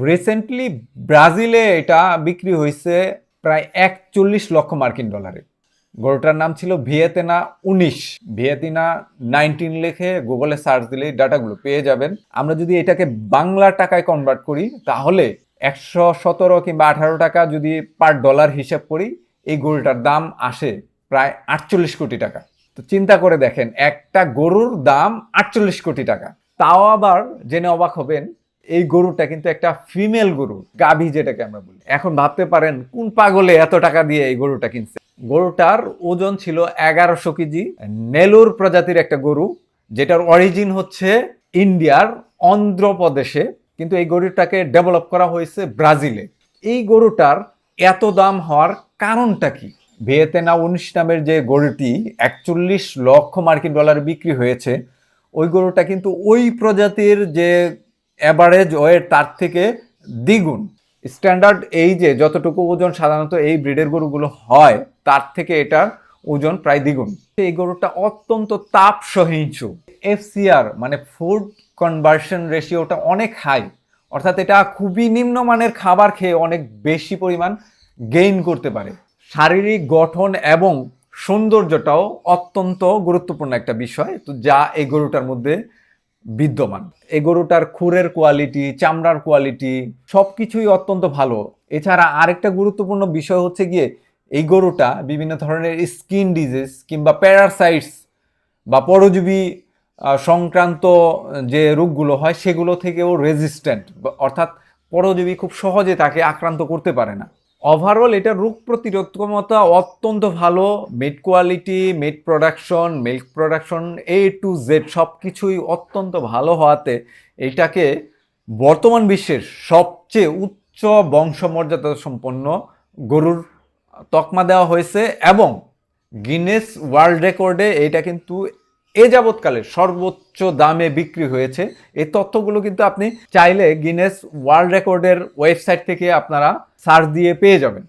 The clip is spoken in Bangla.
রিসেন্টলি ব্রাজিলে এটা বিক্রি হয়েছে প্রায় একচল্লিশ লক্ষ মার্কিন ডলারে। গরুটার নাম ছিল ভিয়েতেনা উনিশ। ভিয়েতিনা নাইনটিন লিখে গুগলে সার্চ দিলে ডাটাগুলো পেয়ে যাবেন। আমরা যদি এটাকে বাংলা টাকায় কনভার্ট করি, তাহলে একশো সতেরো কিংবা আঠারো টাকা যদি পার ডলার হিসাব করি, এই গরুটার দাম আসে প্রায় আটচল্লিশ কোটি টাকা। তো চিন্তা করে দেখেন, একটা গরুর দাম আটচল্লিশ কোটি টাকা। তাও আবার জেনে অবাক হবেন এই গরুটা কিন্তু একটা ফিমেল গরু, গাভী যেটাকে আমরা বলি। এখন ভাবতে পারেন, কোন পাগলে এত টাকা দিয়ে এই গরুটা কিনছে? গরুটার ওজন ছিল এগারোশো কেজি। নেলুর প্রজাতির একটা গরু, যেটার অরিজিন হচ্ছে ইন্ডিয়ার অন্ধ্রপ্রদেশে, কিন্তু এই গরুটাকে ডেভেলপ করা হয়েছে ব্রাজিলে। এই গরুটার এত দাম হওয়ার কারণটা কি? ভিয়েতেনা উনিশ নামের যে গরুটি একচল্লিশ লক্ষ মার্কিন ডলার বিক্রি হয়েছে, ওই গরুটা কিন্তু ওই প্রজাতির যে অ্যাভারেজ ওয়েট তার থেকে দ্বিগুণ। স্ট্যান্ডার্ড এই যে যতটুকু ওজন সাধারণত এই ব্রিডের গরুগুলো হয়, তার থেকে এটার ওজন প্রায় দ্বিগুণ। এই গরুটা অত্যন্ত তাপ সহিংস এফসিআর মানে ফুড কনভার্সন রেশিওটা অনেক হাই অর্থাৎ এটা খুবই নিম্নমানের খাবার খেয়ে অনেক বেশি পরিমাণ গেইন করতে পারে। শারীরিক গঠন এবং সৌন্দর্যটাও অত্যন্ত গুরুত্বপূর্ণ একটা বিষয়। তো যা এই গরুটার মধ্যে বিদ্যমান। এই গরুটার খুরের কোয়ালিটি চামড়ার কোয়ালিটি সব কিছুই অত্যন্ত ভালো। এছাড়া আরেকটা গুরুত্বপূর্ণ বিষয় হচ্ছে গিয়ে এই গরুটা বিভিন্ন ধরনের স্কিন ডিজিজ কিংবা প্যারাসাইটস বা পরজীবী সংক্রান্ত যে রোগগুলো হয় সেগুলো থেকেও রেজিস্ট্যান্ট অর্থাৎ পরজীবী খুব সহজে তাকে আক্রান্ত করতে পারে না। ওভারঅল এটা রোগ প্রতিরোধ ক্ষমতা অত্যন্ত ভালো। Meat quality meat production milk production A to Z সব কিছুই অত্যন্ত ভালো হওয়াতে এটাকে বর্তমান বিশ্বের সবচেয়ে উচ্চ বংশমর্যাদা সম্পন্ন গরুর তকমা দেওয়া হয়েছে এবং গিনেস ওয়ার্ল্ড রেকর্ডে এটা কিন্তু এ যাবৎকালে সর্বোচ্চ দামে বিক্রি হয়েছে। এই তথ্যগুলো কিন্তু আপনি চাইলে গিনেস ওয়ার্ল্ড রেকর্ডের ওয়েবসাইট থেকে আপনারা সার্চ দিয়ে পেয়ে যাবেন।